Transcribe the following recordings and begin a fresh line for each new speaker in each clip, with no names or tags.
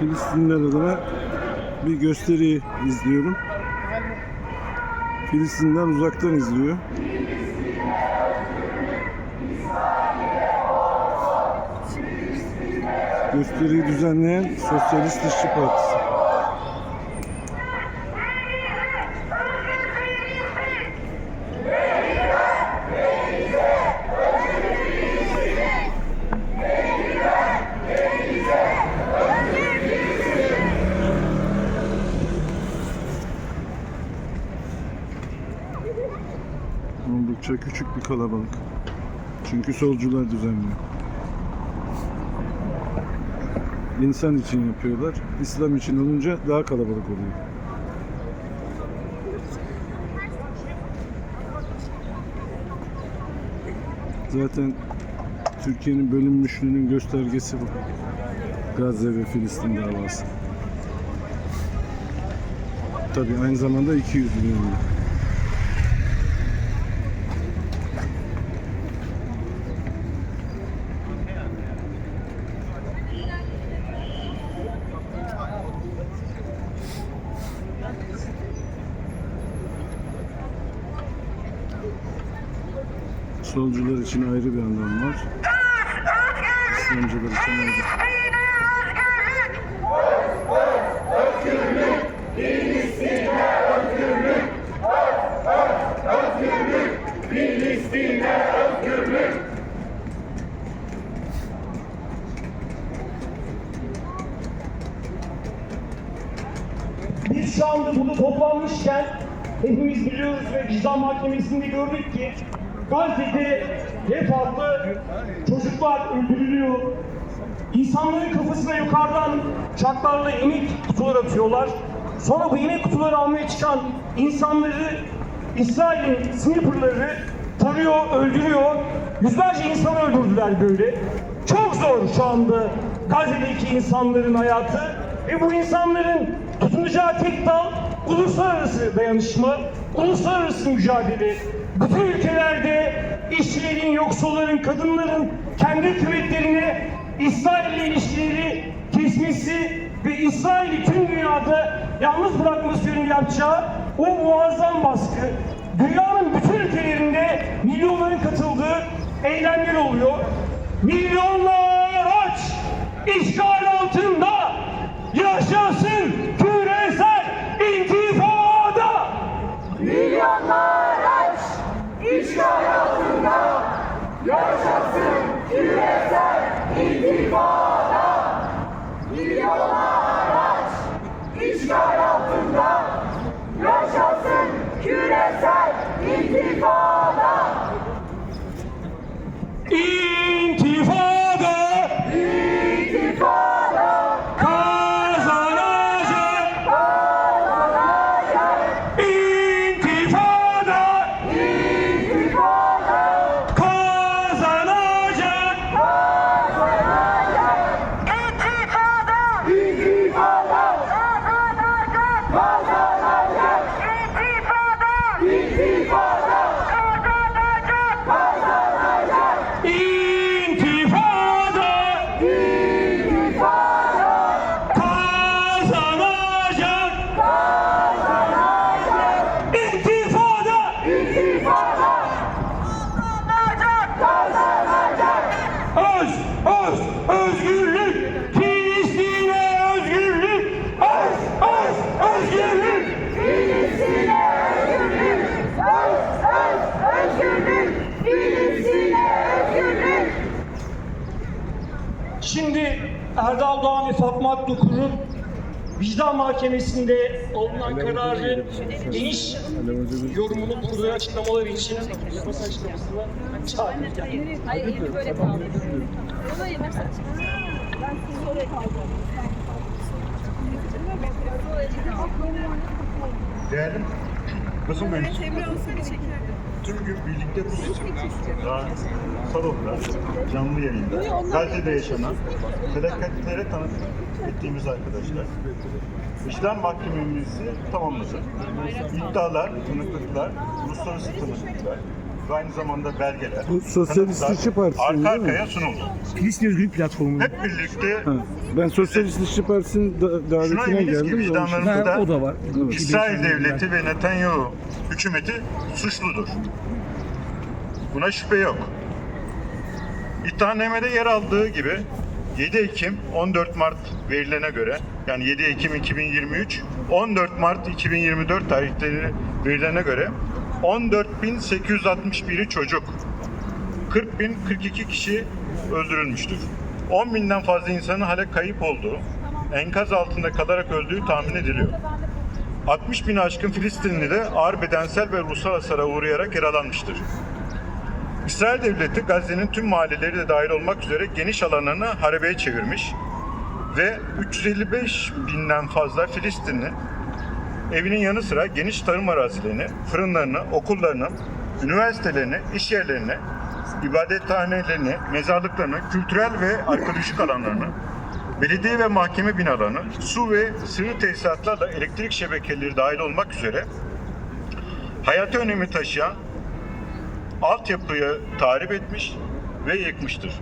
Filistinliler adına bir gösteri izliyorum. Filistinler uzaktan izliyor. Gösteriyi düzenleyen Sosyalist İşçi Partisi. Oldukça küçük bir kalabalık. Çünkü solcular düzenliyor. İnsan için yapıyorlar. İslam için olunca daha kalabalık oluyor. Zaten Türkiye'nin bölünmüşlüğünün göstergesi bu. Gazze ve Filistin davası. Tabii aynı zamanda iki yüzlülüğü. Solcular için ayrı bir anlam var. İslamcılar için ayrı.
Biz şu anda burada toplanmışken hepimiz biliyoruz ve vicdan mahkemesinde gördük ki Gazze'de defalı çocuklar öldürülüyor. İnsanların kafasına yukarıdan çaklarla yemek kutuları atıyorlar. Sonra bu yemek kutuları almaya çıkan insanları İsrail'in sniperları tarıyor, öldürüyor. Yüzlerce insan öldürdüler böyle. Çok zor şu anda Gazze'deki insanların hayatı ve bu insanların tutunacağı tek dal uluslararası dayanışma, uluslararası mücadele. Bütün ülkelerde işçilerin, yoksulların, kadınların kendi hükümetlerine İsrail ile ilişkileri kesmesi ve İsrail'i tüm dünyada yalnız bırakması yönünde yapacağı o muazzam baskı dünyanın bütün ülkelerinde milyonların katıldığı eylemler oluyor. Milyonlar aç işgal altında yaşasın küresel intifada.
Milyonlar aç, işgal altında, yaşasın küresel intifada. Milyonlar aç, işgal altında, yaşasın küresel intifada.
İntifada
İntifada
kazanacak. İntifada
İntifada
kazanacak.
İntifada İntifada Kazanacak İntifada İntifada Kazanacak Kazanacak
İntifada
İntifada
kazanacak. İntifada
İntifada Kazanacak
öz öz özgürlük Filistin'e özgürlük öz öz özgürlük
Filistin'e özgürlük Öz öz özgürlük Filistin'e özgürlük
Şimdi Erdal Doğan ve Fatma Akdokur'un vicdan mahkemesinde alınan kararı geniş yorumunu kurduğu açıklamaları için basın açıklamasına çağırdım.
Hayır, elini böyle kaldır. Ona yemek saç. Ben sizi oraya kaldırdım.
Değerli basın mensupları, tüm gün birlikte burada salonda, canlı yayında, Gazze'de yaşanan felaketlere tanık ettiğimiz arkadaşlar. İşlem mahkememizi tamamladı. İddialar, tanıklıklar, uluslararası tanıklıklar, aynı zamanda belgeler,
Bu Sosyalist İşçi Partisi'nin
arka
değil mi?
arkaya sunuldu.
Filistin Özgürlük Platformu.
Hep birlikte
Ha, Ben Sosyalist İşçi Partisi'nin da-
şuna
davetine
eminiz ki
geldim. de onun için-
vicdanlarımızda
o da var.
İsrail devleti ve Netanyahu hükümeti suçludur. Buna şüphe yok. İddianamede yer aldığı gibi 7 Ekim 14 Mart verilerine göre yani 7 Ekim 2023 14 Mart 2024 tarihleri verilerine göre 14.861'i çocuk 40.042 kişi öldürülmüştür. 10 binden fazla insanın hala kayıp olduğu, enkaz altında kalarak öldüğü tahmin ediliyor. 60 bin aşkın Filistinli de ağır bedensel ve ruhsal hasara uğrayarak yaralanmıştır. İsrail devleti Gazze'nin tüm mahalleleri de dahil olmak üzere geniş alanlarını harebeye çevirmiş ve 355 binden fazla Filistinli evinin yanı sıra geniş tarım arazilerini, fırınlarını, okullarını, üniversitelerini, iş yerlerini, ibadethanelerini, mezarlıklarını, kültürel ve arkeolojik alanlarını, belediye ve mahkeme binalarını, su ve sığ tesisatlarla elektrik şebekeleri dahil olmak üzere hayati önemi taşıyan altyapıyı tahrip etmiş ve yıkmıştır.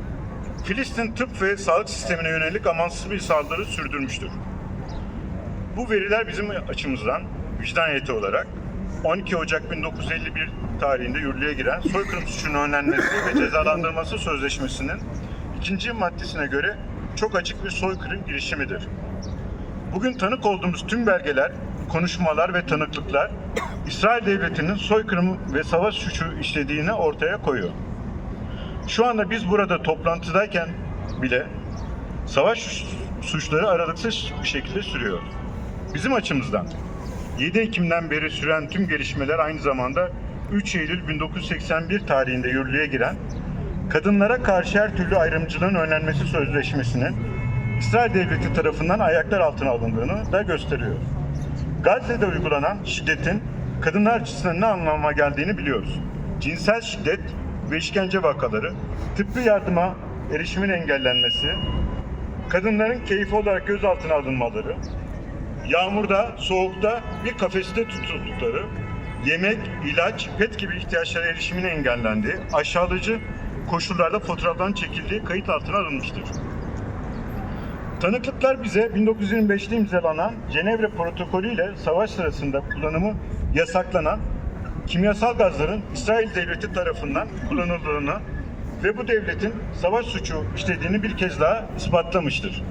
Filistin tıp ve sağlık sistemine yönelik amansız bir saldırı sürdürmüştür. Bu veriler bizim açımızdan vicdan heyeti olarak 12 Ocak 1951 tarihinde yürürlüğe giren soykırım suçunun önlenmesi ve cezalandırılması sözleşmesinin ikinci maddesine göre çok açık bir soykırım girişimidir. Bugün tanık olduğumuz tüm belgeler, konuşmalar ve tanıklıklar İsrail Devleti'nin soykırım ve savaş suçu işlediğini ortaya koyuyor. Şu anda biz burada toplantıdayken bile savaş suçları aralıksız bir şekilde sürüyor. Bizim açımızdan 7 Ekim'den beri süren tüm gelişmeler aynı zamanda 3 Eylül 1981 tarihinde yürürlüğe giren kadınlara karşı her türlü ayrımcılığın önlenmesi sözleşmesinin İsrail Devleti tarafından ayaklar altına alındığını da gösteriyor. Gazze'de uygulanan şiddetin kadınlar açısından ne anlama geldiğini biliyoruz. Cinsel şiddet ve işkence vakaları, tıbbi yardıma erişimin engellenmesi, kadınların keyfi olarak gözaltına alınmaları, yağmurda, soğukta bir kafeste tutuldukları, yemek, ilaç, pet gibi ihtiyaçlara erişimin engellendiği, aşağılayıcı koşullarda fotoğrafların çekildiği kayıt altına alınmıştır. Tanıklıklar bize 1925'te imzalanan Cenevre Protokolü ile savaş sırasında kullanımı yasaklanan kimyasal gazların İsrail Devleti tarafından kullanıldığını ve bu devletin savaş suçu işlediğini bir kez daha ispatlamıştır.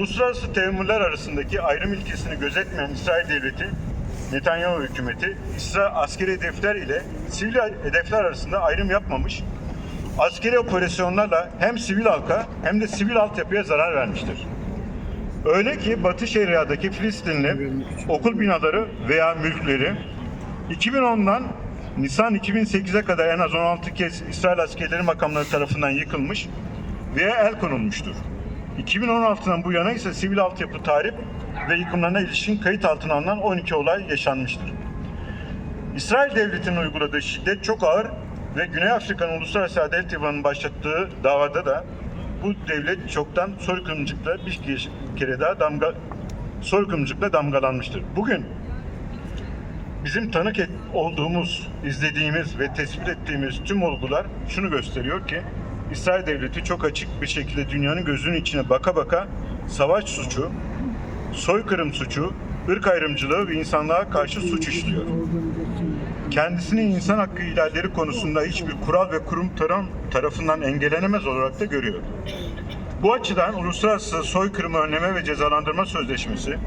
Uluslararası teamüller arasındaki ayrım ilkesini gözetmeyen İsrail Devleti, Netanyahu hükümeti, İsrail askeri hedefler ile sivil hedefler arasında ayrım yapmamış, askeri operasyonlarla hem sivil halka hem de sivil altyapıya zarar vermiştir. Öyle ki Batı Şeria'daki Filistinli okul binaları veya mülkleri 2010'dan Nisan 2008'e kadar en az 16 kez İsrail askerleri makamları tarafından yıkılmış veya el konulmuştur. 2016'dan bu yana ise sivil altyapı tahrip ve yıkımlarına ilişkin kayıt altına alınan 12 olay yaşanmıştır. İsrail Devleti'nin uyguladığı şiddet çok ağır ve Güney Afrika'nın Uluslararası Adalet Divanı'nın başlattığı davada da bu devlet çoktan soykırımcılıkla bir kere daha damga soykırımcılıkla damgalanmıştır. Bugün bizim tanık olduğumuz, izlediğimiz ve tespit ettiğimiz tüm olgular şunu gösteriyor ki İsrail Devleti çok açık bir şekilde dünyanın gözünün içine baka baka savaş suçu, soykırım suçu, ırk ayrımcılığı ve insanlığa karşı suç işliyor. Kendisini insan hakkı ihlalleri konusunda hiçbir kural ve kurum tarafından engellenemez olarak da görüyor. Bu açıdan Uluslararası Soykırımı Önleme ve Cezalandırma Sözleşmesi,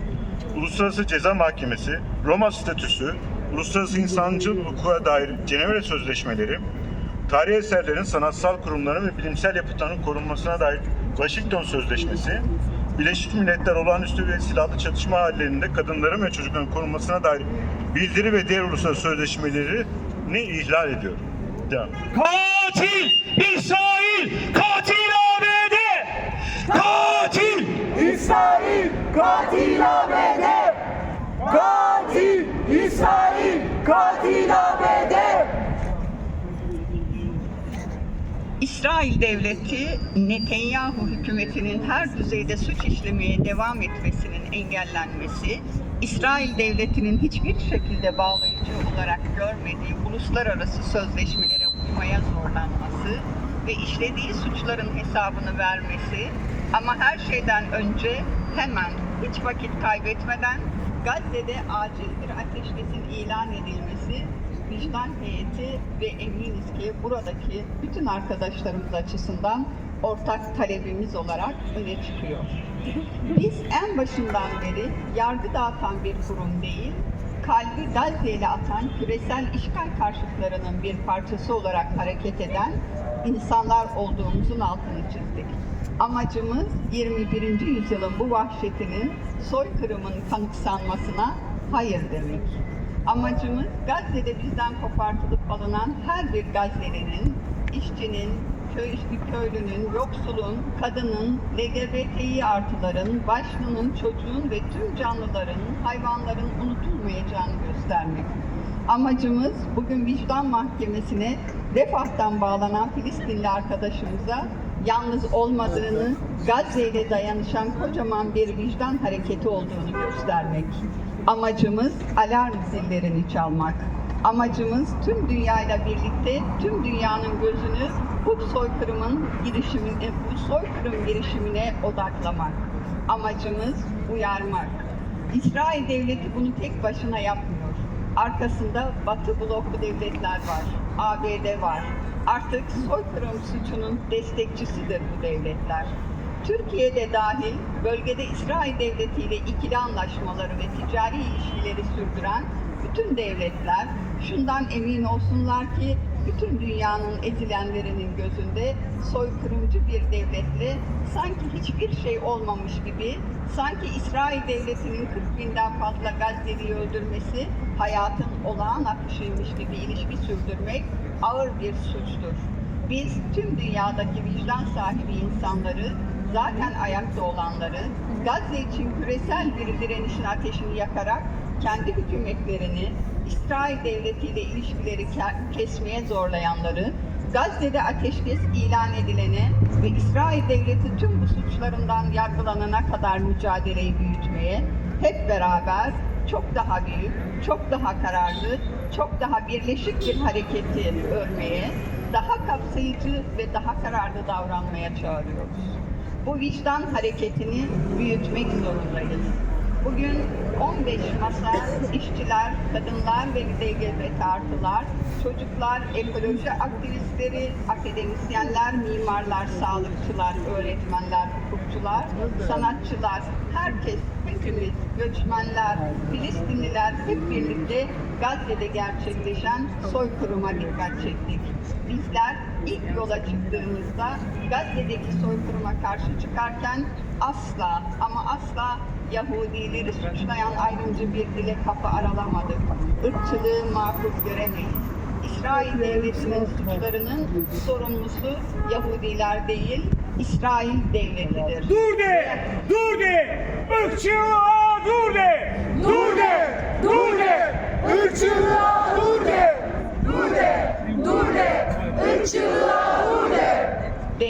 Uluslararası Ceza Mahkemesi, Roma Statüsü, Uluslararası İnsancıl Hukuka dair Cenevre Sözleşmeleri, tarihi eserlerin, sanatsal kurumların ve bilimsel yapıtların korunmasına dair Washington Sözleşmesi, Birleşmiş Milletler Olağanüstü ve Silahlı Çatışma hallerinde kadınların ve çocukların korunmasına dair bildiri ve diğer uluslararası sözleşmelerini ihlal ediyor. Devam.
Katil İsrail! Katil ABD! Katil!
İsrail katil ABD. Katil İsrail katil ABD.
İsrail devleti Netanyahu hükümetinin her düzeyde suç işlemeye devam etmesinin engellenmesi, İsrail devletinin hiçbir şekilde bağlayıcı olarak görmediği uluslararası sözleşmelere uymaya zorlanması ve işlediği suçların hesabını vermesi ama her şeyden önce hemen hiç vakit kaybetmeden Gazze'de acil bir ateşkesin ilan edilmesi vicdan heyeti ve eminiz ki buradaki bütün arkadaşlarımız açısından ortak talebimiz olarak öne çıkıyor. Biz en başından beri yargı dağıtan bir kurum değil, kalbi Gazze ile atan küresel işgal karşıtlarının bir parçası olarak hareket eden insanlar olduğumuzun altını çizdik. Amacımız 21. yüzyılın bu vahşetinin soykırımın kanıksanmasına hayır demek. Amacımız Gazze'de bizden kopartılıp alınan her bir Gazze'linin, işçinin, köy, köylünün, yoksulun, kadının, LGBTİ artıların, başlının, çocuğun ve tüm canlıların, hayvanların unutulmayacağını göstermek. Amacımız bugün vicdan mahkemesine Refah'tan bağlanan Filistinli arkadaşımıza yalnız olmadığını, Gazze ile dayanışan kocaman bir vicdan hareketi olduğunu göstermek. Amacımız alarm zillerini çalmak. Amacımız tüm dünyayla birlikte tüm dünyanın gözünü bu soykırımın girişimine, bu soykırım girişimine odaklamak. Amacımız uyarmak. İsrail devleti bunu tek başına yapmıyor. Arkasında Batı bloklu devletler var. ABD var. Artık soykırım suçunun destekçisidir bu devletler. Türkiye'de dahil bölgede İsrail Devleti ile ikili anlaşmaları ve ticari ilişkileri sürdüren bütün devletler şundan emin olsunlar ki bütün dünyanın ezilenlerinin gözünde soykırımcı bir devletle sanki hiçbir şey olmamış gibi, sanki İsrail Devleti'nin 40 binden fazla Gazze'liyi öldürmesi hayatın olağan akışıymış gibi ilişki sürdürmek ağır bir suçtur. Biz tüm dünyadaki vicdan sahibi insanları, zaten ayakta olanları, Gazze için küresel bir direnişin ateşini yakarak kendi hükümetlerini, İsrail Devleti ile ilişkileri ke- kesmeye zorlayanları, Gazze'de ateşkes ilan edilene ve İsrail Devleti tüm bu suçlarından yargılanana kadar mücadeleyi büyütmeye, hep beraber çok daha büyük, çok daha kararlı, çok daha birleşik bir hareketi örmeye, daha kapsayıcı ve daha kararlı davranmaya çağırıyoruz. Bu vicdan hareketini büyütmek zorundayız. Bugün 15 masa işçiler, kadınlar ve LGBT artılar, çocuklar, ekoloji aktivistleri, akademisyenler, mimarlar, sağlıkçılar, öğretmenler, hukukçular, sanatçılar, herkes, hepimiz, göçmenler, Filistinliler hep birlikte Gazze'de gerçekleşen soykırıma dikkat çektik. Bizler ilk yola çıktığımızda Gazze'deki soykırıma karşı çıkarken asla ama asla Yahudileri suçlayan ayrımcı bir dile kapı aralamadık. Irkçılığı makul göremeyiz. İsrail devletinin suçlarının sorumlusu Yahudiler değil, İsrail devletidir.
Dur de! Dur de! Irkçılığa dur de!
Dur de! Dur de! Irkçılığa dur de! Dur de! Dur de! into the